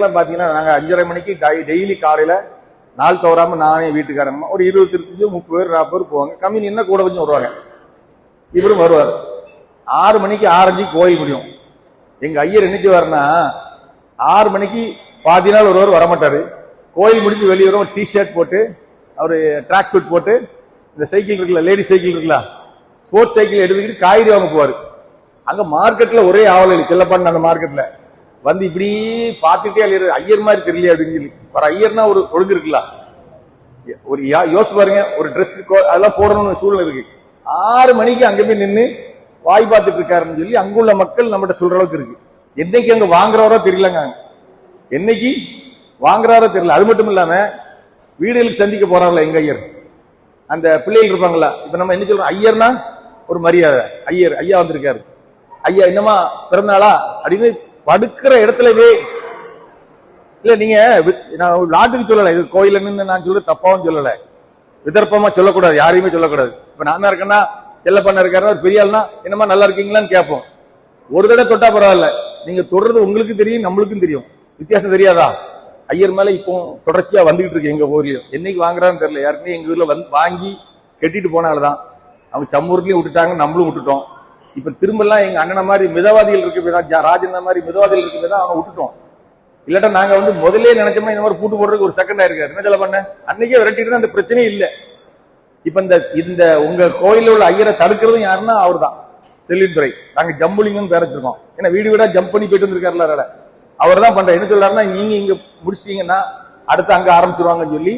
பார்த்தீங்கன்னா நாங்கள் அஞ்சரை மணிக்கு டெய்லி காலையில் நாள் தவறாம நானே வீட்டுக்காரங்க ஒரு இருபத்தி இருபத்தஞ்சு முப்பது பேர் நாற்பது பேர் போவாங்க. கம்மி நின்னா கூட கொஞ்சம் வருவாங்க. இவரும் வருவார். ஆறு மணிக்கு ஆரஞ்சு கோயில் முடியும். எங்க ஐயர் என்ன செய்வாருன்னா ஆறு மணிக்கு பாதி நாள் ஒருவர் வரமாட்டாரு. கோயில் முடிஞ்சு வெளியே வரும் டி ஷர்ட் போட்டு அவர் ட்ராக் சூட் போட்டு இந்த சைக்கிள் இருக்குல்ல லேடி சைக்கிள் இருக்குல்ல ஸ்போர்ட்ஸ் சைக்கிள் எடுத்துக்கிட்டு காய்கறி வாங்க போவார். அங்க மார்க்கெட்ல ஒரே ஆவல் செல்லப்பாடு அந்த மார்க்கெட்ல வந்து இப்படி பார்த்துட்டே அழியிற ஐயர் மாதிரி தெரியல அப்படின்னு சொல்லி. வர ஐயர்னா ஒரு ஒழுங்கு இருக்குல்ல. ஒரு யோசிச்சு பாருங்க ஒரு ட்ரெஸ் அதெல்லாம் போடணும்னு சூழ்நிலை இருக்கு. ஆறு மணிக்கு அங்க போய் நின்று வாய் பார்த்துட்டு இருக்காருன்னு சொல்லி அங்குள்ள மக்கள் நம்மகிட்ட சொல்ற அளவுக்கு இருக்கு. என்னைக்கு அங்க வாங்குறவரோ தெரியலங்க. என்னைக்கு வாங்குறாரோ தெரியல. அது மட்டும் இல்லாம வீடுகளுக்கு சந்திக்க போறாருல எங்க ஐயர். அந்த பிள்ளைகள் இருப்பாங்களா இப்ப நம்ம என்ன சொல்றோம்? ஐயர்னா ஒரு மரியாதை. ஐயர் ஐயா வந்திருக்காரு. ஐயா என்னமா பிறந்தாளா அப்படின்னு படுக்கிற இடத்துலவே. இல்ல நீங்க நான் ஒரு நாட்டுக்கு சொல்லல. இது கோயிலன்னு நான் சொல்ற தப்பாவும் சொல்லல. விதர்ப்பமா சொல்லக்கூடாது. யாரையுமே சொல்லக்கூடாது. இப்ப நான் தான் இருக்கேன்னா செல்லப்பண்ண இருக்காரு ஒரு பெரிய ஆள்னா என்னமா நல்லா இருக்கீங்களான்னு கேட்போம். ஒரு தடவை தொட்டா பரவாயில்ல. நீங்க தொடர்றது உங்களுக்கு தெரியும் நம்மளுக்கும் தெரியும். வித்தியாசம் தெரியாதா? ஐயர் மேல இப்போ தொடர்ச்சியா வந்துகிட்டு இருக்கு எங்க ஊர்லயும். என்னைக்கு வாங்குறான்னு தெரியல. யாருக்குமே எங்க ஊர்ல வந்து வாங்கி கெட்டிட்டு போனால்தான் அவங்க சம்மூர்லயும் விட்டுட்டாங்க நம்மளும் விட்டுட்டோம். இப்ப திரும்பலாம் எங்க அண்ணன மாதிரி மிதவாதிகள் இருக்கு ராஜன் மாதிரி மிதவாதிகள் இருக்கு அவனை விட்டுட்டோம். இல்லாட்டா நாங்க வந்து முதல்ல நினைச்சோமே இந்த மாதிரி பூட்டு போடுறதுக்கு ஒரு செகண்ட் ஆயிருக்காரு. என்ன சொல்ல பண்ண அன்னைக்கே விரட்டிட்டு அந்த பிரச்சனையே இல்ல. இப்ப இந்த இந்த உங்க கோயில உள்ள ஐயரை தடுக்கிறதும் யாருன்னா அவர்தான். செல்வின் துறை. நாங்க ஜம்புலிங்கம் பேர வச்சிருக்கோம். ஏன்னா வீடு வீடா ஜம்ப் பண்ணி போயிட்டு வந்திருக்காருல அவர் தான் பண்ற என்ன சொல்றாருன்னா நீங்க இங்க முடிச்சிட்டீங்கன்னா அடுத்து அங்க ஆரம்பிச்சிருவாங்கன்னு சொல்லி